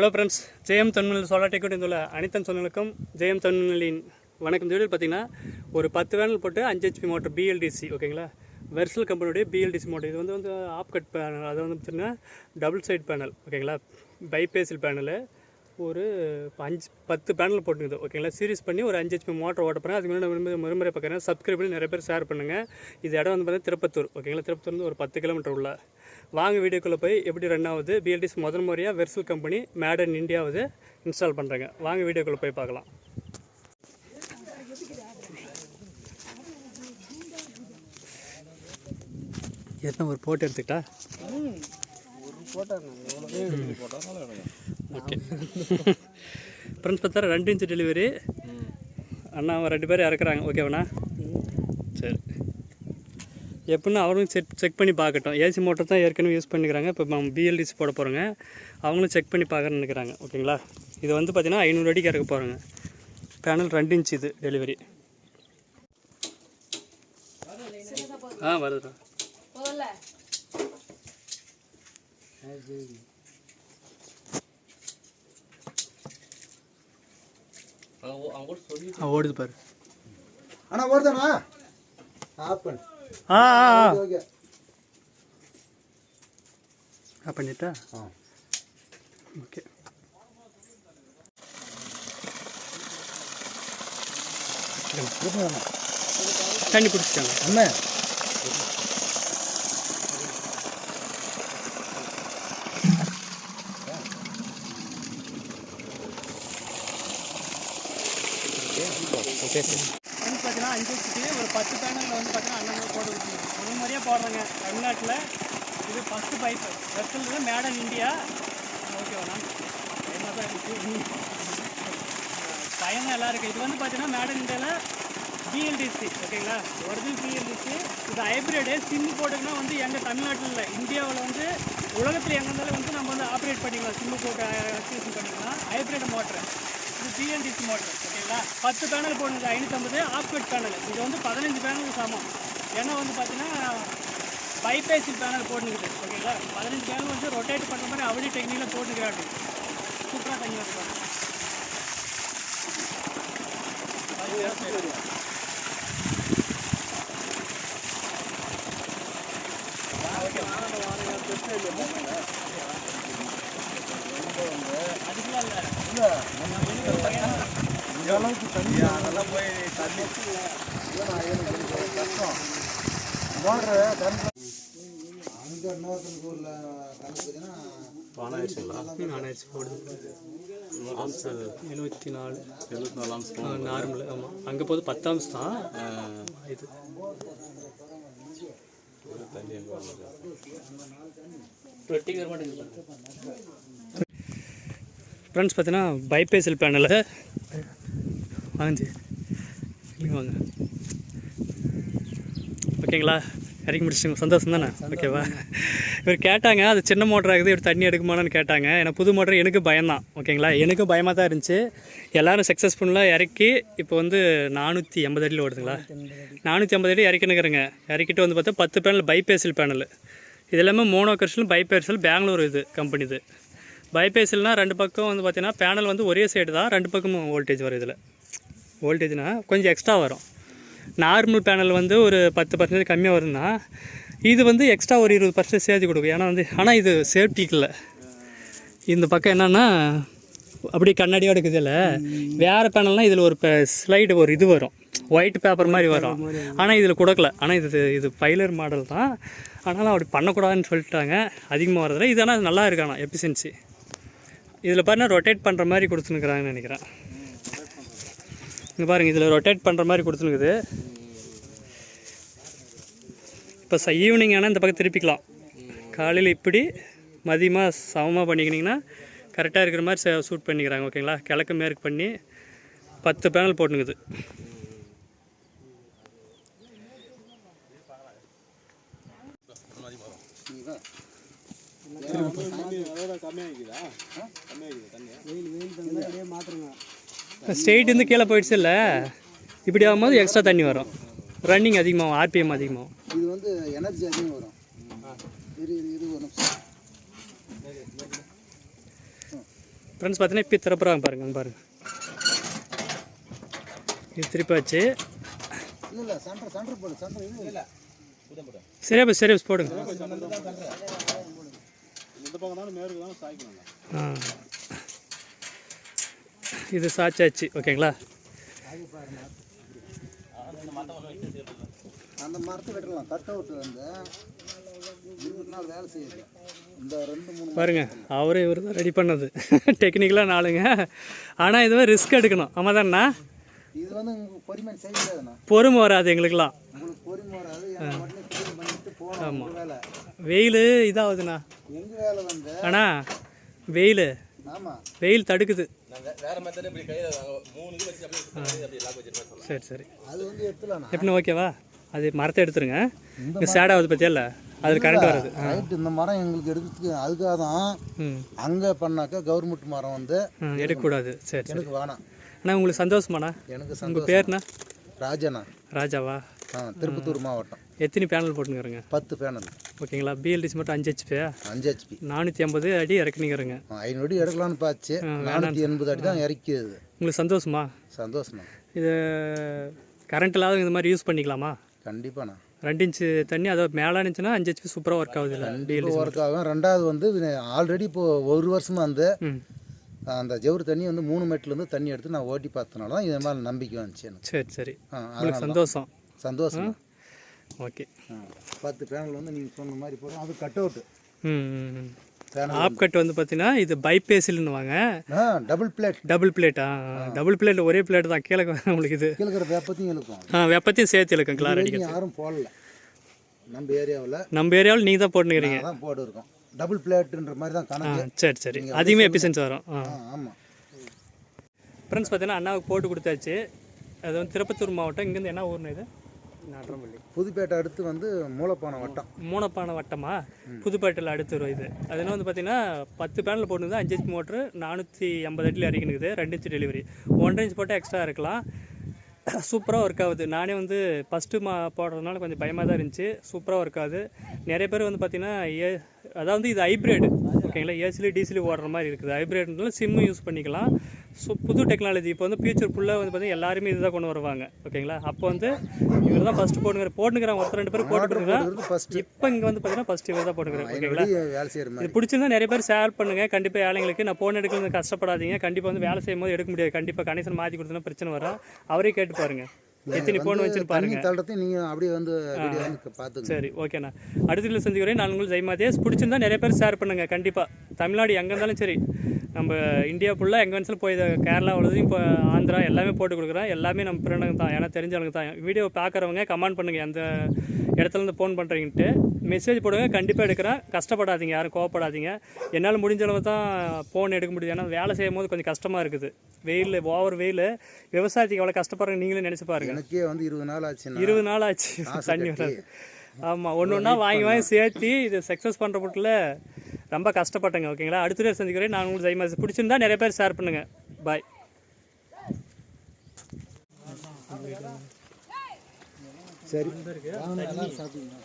Hello friends Jayam தொன்மல் solar டெக்யூட் இந்த அனைத்தன் சொன்னலுக்கும் ஜெயம் தொன்மலின் வணக்கம். இந்த பார்த்தீங்கன்னா ஒரு பத்து வேனல் போட்டு அஞ்சு ஹெச்பி மோட்டர் பிஎல்டிசி ஓகேங்களா வெர்சல் கம்பெனியுடைய பிஎல்டிசி மோட்டர் இது வந்து வந்து ஆப் கட் பேனல் அது வந்து பார்த்தீங்கன்னா டபுள் சைட் பேனல் ஓகேங்களா பைபேசில் பேனலு ஒரு அஞ்சு பத்து பேனல் போட்டுக்குது ஓகேங்களா சீரிஸ் பண்ணி ஒரு அஞ்சு ஹெச்பி மோட்டர் ஓட்ட போகிறேன் அதுக்கு முன்னாடி மறுமுறை மறுமுறை பார்க்குறேன் சப்ஸ்கிரைப் பண்ணி நிறைய பேர் ஷேர் பண்ணுங்கள் இது இடம் வந்து பார்த்தீங்கன்னா திருப்பத்தூர் ஓகேங்களா திருப்பத்தூர்லேருந்து ஒரு பத்து கிலோமீட்டர் உள்ள வாங்க வீடியோக்குள்ளே போய் எப்படி ரன் ஆகுது? பிஎல்டிஸ் முதல் முறையாக வெர்சல் கம்பெனி மேட் இன் இந்தியாவது இன்ஸ்டால் பண்ணுறாங்க வாங்க வீடியோக்குள்ளே போய் பார்க்கலாம். எத்தனை ஒரு போட்டோ எடுத்துக்கிட்டா? ஓகே. ஃப்ரெண்ட்ஸ் பார்த்தா ரெண்டு இன்ச்சு டெலிவரி அண்ணா அவன் ரெண்டு பேரும் இறக்குறாங்க. ஓகேவாண்ணா சரி. எப்படின்னா அவரும் செக் செக் பண்ணி பார்க்கட்டும். ஏசி மோட்டர் தான் ஏற்கனவே யூஸ் பண்ணிக்கிறாங்க. இப்போ பிஎல்டிசி போட போகிறோங்க அவங்களும் செக் பண்ணி பார்க்கறேன்னு நினைக்கிறாங்க. ஓகேங்களா? இது வந்து பார்த்தீங்கன்னா ஐநூறு அடிக்கு இறக்க போகிறாங்க பேனல் ரெண்டு இன்ச் இது டெலிவரி ஆ ஆ ஓடுது பாரு. அண்ணா ஓடுதாண்ணா ஆஃப் பண்ணு. ஆ ஆ ஆ. ஓகே ஆ பண்ணிட்டா? ஆ. ஓகே. தண்ணி பிடிச்சிட்டாங்க அண்ணே ஃப்ரெண்ட்ஸ் பார்த்தீங்கன்னா அஞ்சு வச்சுட்டு ஒரு பத்து பேனலில் வந்து பார்த்தீங்கன்னா அண்ணன் போட்டு வச்சுருங்க ஒரு மாதிரியே போடுறாங்க. தமிழ்நாட்டில் இது ஃபஸ்ட்டு பைப்பு வெஸ்டர்ல மேட் இன் இந்தியா ஓகேவாண்ணா என்ன தான் இருக்குது பயணம் எல்லாம் இருக்குது இது வந்து பார்த்தீங்கன்னா மேட் இன் இந்தியாவில் பிஎல்டிசி ஓகேங்களா? ஒரிஜினல் பிஎல்டிசி இது ஹைப்ரிடு சிம் போட்டுக்குன்னா வந்து எங்கள் தமிழ்நாட்டில் இல்லை இந்தியாவில் வந்து உலகத்தில் எங்கே இருந்தாலும் வந்து நம்ம வந்து ஆப்ரேட் பண்ணிக்கலாம். சிம்மு போட்டு ஆக்டிவேஷன் பண்ணிக்கலாம். ஹைப்ரிட் மோட்ரு இது பிஎல்டிசி மோட்ரு ஓகேங்களா பத்து பேனல் போடுறது ஐநூற்றம்பது ஆப்கட் பேனல். இது வந்து பதினஞ்சு பேனலுக்கு சமம். ஏன்னா வந்து பார்த்தீங்கன்னா பைபேசில் பேனல் போட்டுக்குது ஓகேங்களா? பதினஞ்சு பேனல் வந்து ரொட்டேட் பண்ணுற மாதிரி அவளி டெக்னிக்கில் போட்டுக்கிறாங்க சூப்பராக தண்ணி வருவாங்க அதுக்கெல்லாம் இல்லை. அளவுக்கு தண்ணி அதெல்லாம் போய் தண்ணி கஷ்டம் மோட்ரு அங்கே இன்னொருத்தனுக்கு போடுது எழுபத்தி நாலு எழுபத்தி நாலு நார்மல் ஆமாம் அங்கே போது பத்தாம்ஸ் தான் இது ஃப்ரெண்ட்ஸ் பார்த்தீங்கன்னா பைபேசல் பேனலில் வாங்கி. இல்லைங்க வாங்க. ஓகேங்களா? இறக்கி முடிச்சிங்க சந்தோஷம் தானே? ஓகேவா? இவர் கேட்டாங்க அது சின்ன மோட்டர் ஆகுது இவர் தண்ணி எடுக்குமான்னு கேட்டாங்க. ஏன்னா புது மோட்டர் எனக்கு பயம்தான். ஓகேங்களா? எனக்கும் பயமாக தான் இருந்துச்சு. எல்லோரும் சக்ஸஸ்ஃபுல்லாக இறக்கி இப்போ வந்து நானூற்றி எண்பது அடியில் ஓடுதுங்களா? நானூற்றி ஐம்பது அடி. இறக்கினுக்கிறேங்க. இறக்கிட்டு வந்து பார்த்தா பத்து பேனல் பைபேசல் பேனல் இது எல்லாமே மோனோ கர்ஷல் பைபேசல் பெங்களூர் இது கம்பெனி இது. பைபேசல்னால் ரெண்டு பக்கம் வந்து பார்த்தீங்கன்னா பேனல் வந்து ஒரே சைடு தான் ரெண்டு பக்கமும் வோல்டேஜ் வரும் இதில். வோல்டேஜ்னா கொஞ்சம் எக்ஸ்ட்ரா வரும். நார்மல் பேனல் வந்து ஒரு பத்து பர்சன்டேஜ் கம்மியாக வருதுன்னா இது வந்து எக்ஸ்ட்ரா ஒரு இருபது பர்சன்டேஜ் சேர்த்து கொடுக்கும். ஏன்னா வந்து ஆனால் இது சேஃப்டிக்கு இல்லை இந்த பக்கம் என்னன்னா அப்படியே கண்ணாடியோட இருக்குதுல்ல வேறு பேனல்னால் இதில் ஒரு ஸ்லைடு ஒரு இது வரும். ஒயிட் பேப்பர் மாதிரி வரும். ஆனால் இதில் கொடுக்கல. ஆனால் இது இது பைலர் மாடல் தான். ஆனாலும் அப்படி பண்ணக்கூடாதுன்னு சொல்லிட்டாங்க. அதிகமாக வரதில்ல இது ஆனால் நல்லா இருக்கானா? எஃபிஷியன்சி இதில் பாருன்னா ரொட்டேட் பண்ணுற மாதிரி கொடுத்துனுக்குறாங்கன்னு நினைக்கிறேன். இங்கே பாருங்கள் இதில் ரொட்டேட் பண்ணுற மாதிரி கொடுத்துருக்குது. இப்போ ச ஈவினிங் ஆனால் இந்த பக்கம் திருப்பிக்கலாம். காலையில் இப்படி மதியமாக சமமாக பண்ணிக்கினிங்கன்னா கரெக்டாக இருக்கிற மாதிரி சூட் பண்ணிக்கிறாங்க ஓகேங்களா கிழக்கு மேற்கு பண்ணி பத்து பேனல் போட்டுனுக்குது. ஸ்ட்ரெயிட் இருந்து கீழே போயிடுச்சு இல்லை? இப்படி ஆகும்போது எக்ஸ்ட்ரா தண்ணி வரும். ரன்னிங் அதிகமாகும் ஆர்பிஎம் அதிகமாகும். இது வந்து எனர்ஜி அதிகம் வரும். ஃப்ரெண்ட்ஸ் பார்த்தீங்கன்னா இப்போ திறப்புறாங்க பாருங்க பாருங்க. இது திருப்பாச்சு. இல்லை இல்லை சென்டர் சென்டர் போடு சென்டர் இது. இல்லை சரியா பஸ் சரியா பஸ் போடுங்க. ஆ. இது சாச்சாச்சு ஓகேங்களா? அந்த மரத்தை வெட்டலாம். கட் அவுட் வந்து இருபது நாள் வேலை செய்யுது இந்த ரெண்டு மூணு பாருங்க அவரே இவர் தான் ரெடி பண்ணது. டெக்னிக்கலாக நாளுங்க ஆனால் இதுவே ரிஸ்க் எடுக்கணும். ஆமாம் தானே இது வந்து பொறுமை பொறுமை வராது எங்களுக்கெல்லாம். உங்களுக்கு பொறுமை வராது. வேலை. வெயில் இதாகுதுண்ணா. எங்கள் வேலை வந்து? ஆனால் வெயில். ஆமாம் வெயில் தடுக்குது. சரி சரி. அது வந்து எடுத்துலாண்ணா எப்படின்னா ஓகேவா? அது மரத்தை எடுத்துருங்க. இங்கே சேட் ஆகுது பற்றியா அதில் கரண்ட் வருது. ரைட் இந்த மரம் எங்களுக்கு எடுக்கிறதுக்கு அதுக்காக தான் அங்கே பண்ணாக்கா கவர்மெண்ட் மரம் வந்து எடுக்கக்கூடாது. சரி எனக்கு வேணாம். அண்ணா உங்களுக்கு சந்தோஷமாண்ணா? எனக்கு உங்கள் பேர்ண்ணா? ராஜண்ணா. ராஜாவா? ஆ திருப்பத்தூர் மாவட்டம். எத்தனை பேனல் போட்டுங்கிறங்க பத்து பேனல் ஓகேங்களா? பிஎல்டிசி மட்டும் அஞ்சு ஹெச்பியா அஞ்சு ஹெச்பி நானூற்றி ஐம்பது அடி இறக்குனிங்கிறங்க. ஐநூறு அடி எடுக்கலாம்னு பார்த்து நானூற்றி எண்பது அடி தான் இறக்கிது உங்களுக்கு சந்தோஷமா? சந்தோஷம்ண்ணா இது கரண்ட் இல்லாத இந்த மாதிரி யூஸ் பண்ணிக்கலாமா? கண்டிப்பாண்ணா. ரெண்டு இன்ச்சு தண்ணி அதாவது மேலே இருந்துச்சுன்னா அஞ்சு ஹெச்பி சூப்பராக ஒர்க் ஆகுது இல்லை? ஒர்க் ஆகும். ரெண்டாவது வந்து ஆல்ரெடி இப்போ ஒரு வருஷமா வந்து அந்த ஜவுறு தண்ணி வந்து மூணு மெட்லேருந்து தண்ணி எடுத்து நான் ஓட்டி பார்த்தனால தான் இது மாதிரி நம்பிக்கை வந்துச்சு சரி சரி. சந்தோஷம். சந்தோஷம். ஓகே. பத்து பேனல் வந்து நீங்கள் சொன்ன மாதிரி போகிறோம் அது கட் அவுட்டு ஆப் கட் வந்து. பார்த்தீங்கன்னா இது பைபேசில்னு வாங்க டபுள் பிளேட் டபுள் பிளேட்டா டபுள் பிளேட் ஒரே பிளேட் தான். கீழே உங்களுக்கு இது. கீழே வேப்பத்தையும் இழுக்கும். ஆ வெப்பத்தையும் சேர்த்து இழுக்கும் கிளார் அடிக்க இது யாரும் போடல. நம்ம ஏரியாவில் நம்ம ஏரியாவில் நீங்கள் தான் போட்டுக்கிறீங்க தான் போட்டு இருக்கோம் டபுள் பிளேட்டுன்ற மாதிரி தான் கணக்கு. சரி சரி. அதிகமாக எஃபிஷியன்சி வரும். ஆமாம் ஃப்ரெண்ட்ஸ் பார்த்தீங்கன்னா அண்ணாவுக்கு போட்டு கொடுத்தாச்சு. அது வந்து திருப்பத்தூர் மாவட்டம். இங்கேருந்து என்ன ஊர்னு இது? புதுப்பேட்டை அடுத்து வந்து மூலப்பானை வட்டம். மூணப்பான வட்டமா? புதுப்பேட்டையில் அடுத்து வரும் இது. அதனால வந்து பார்த்தீங்கன்னா பத்து பேனல் போட்டுருந்தா அஞ்சு ஹெச் மோட்ரு நானூற்றி ஐம்பது அடியில் இறக்கினுக்குது ரெண்டு இன்ச்சு டெலிவரி ஒன்றரை இன்ச் போட்டால் எக்ஸ்ட்ரா இருக்கலாம். சூப்பராக ஒர்க் ஆகுது. நானே வந்து ஃபஸ்ட்டு மா போடுறதுனால கொஞ்சம் பயமாக தான் இருந்துச்சு. சூப்பராக ஒர்க் ஆகுது. நிறைய பேர் வந்து பார்த்தீங்கன்னா ஏ அதாவது இது ஹைப்ரிட் ஓகேங்களா ஏசிலி டிசிலி ஓடுற மாதிரி இருக்குது. ஹைப்ரிட்னால சிம்மு யூஸ் பண்ணிக்கலாம். ஸோ புது டெக்னாலஜி இப்போ வந்து ஃபியூச்சர் ஃபுல்லாக வந்து பார்த்தீங்கன்னா எல்லாருமே இதுதான் கொண்டு வருவாங்க. ஓகேங்களா அப்போ வந்து இவர் தான் ஃபஸ்ட்டு போட்டுங்கிற போட்டுக்கிறாங்க ஒருத்தர் ரெண்டு பேர் ஃபஸ்ட்டு இப்போ இங்கே வந்து பார்த்தீங்கன்னா ஃபஸ்ட் இவர் தான் போட்டுக்கிறேன் ஓகேங்களா இது பிடிச்சிருந்தா நிறைய பேர் ஷேர் பண்ணுங்க. கண்டிப்பாக ஏழைங்களுக்கு நான் ஃபோன் எடுக்கிறது கஷ்டப்படாதீங்க. கண்டிப்பாக வந்து வேலை செய்யும் போது எடுக்க முடியாது. கண்டிப்பாக கனெக்ஷன் மாற்றி கொடுத்தனா பிரச்சனை வரும் அவரே கேட்டு பாருங்க. எத்தனை ஃபோன் வச்சுன்னு பாருங்க தள்ளுறதையும் நீங்கள் அப்படியே வந்து வீடியோ வந்து பார்த்துங்க. சரி ஓகேண்ணா அடுத்த செஞ்சுக்கிறேன் நான் உங்களுக்கு ஜெய்மாதேஸ் பிடிச்சிருந்தா நிறைய பேர் ஷேர் பண்ணுங்க. கண்டிப்பாக தமிழ்நாடு எங்கே இருந்தாலும் சரி. நம்ம இந்தியா ஃபுல்லாக எங்கே வேணாலும் போய் கேரளா உள்ளதையும் இப்போ ஆந்திரா எல்லாமே போட்டு கொடுக்குறேன் எல்லாமே நம்ம ஃப்ரெண்டுங்க தான். ஏன்னா தெரிஞ்சவங்க தான். வீடியோ பார்க்குறவங்க கமெண்ட் பண்ணுங்கள் எந்த இடத்துல இருந்து ஃபோன் பண்ணுறீங்கன்ட்டு மெசேஜ் போடுங்க. கண்டிப்பாக எடுக்கிறேன். கஷ்டப்படாதீங்க. யாரும் கோவப்படாதீங்க. என்னால் முடிஞ்ச அளவு தான் ஃபோன் எடுக்க முடியுது. ஏன்னா வேலை செய்யும் போது கொஞ்சம் கஷ்டமாக இருக்குது. வெயில் ஓவர் வெயில். விவசாயத்துக்கு எவ்வளோ கஷ்டப்படுறாங்க நீங்களே நினச்சி பாருங்க. எனக்கே வந்து இருபது நாள் ஆச்சுன்னா இருபது நாள் ஆச்சு. தண்ணி வராது. ஆமாம் ஒன்று ஒன்றா வாங்கி வாங்கி சேர்த்து இது சக்ஸஸ் பண்ணுற புட்டில் ரொம்ப கஷ்டப்பட்டேங்க ஓகேங்களா? அடுத்த சந்திக்கிறேன். நான் உங்களுக்கு ஜெய்மாஸ் பிடிச்சிருந்தா நிறைய பேர் ஷேர் பண்ணுங்கள் பாய் சரி. சாப்பிடுங்க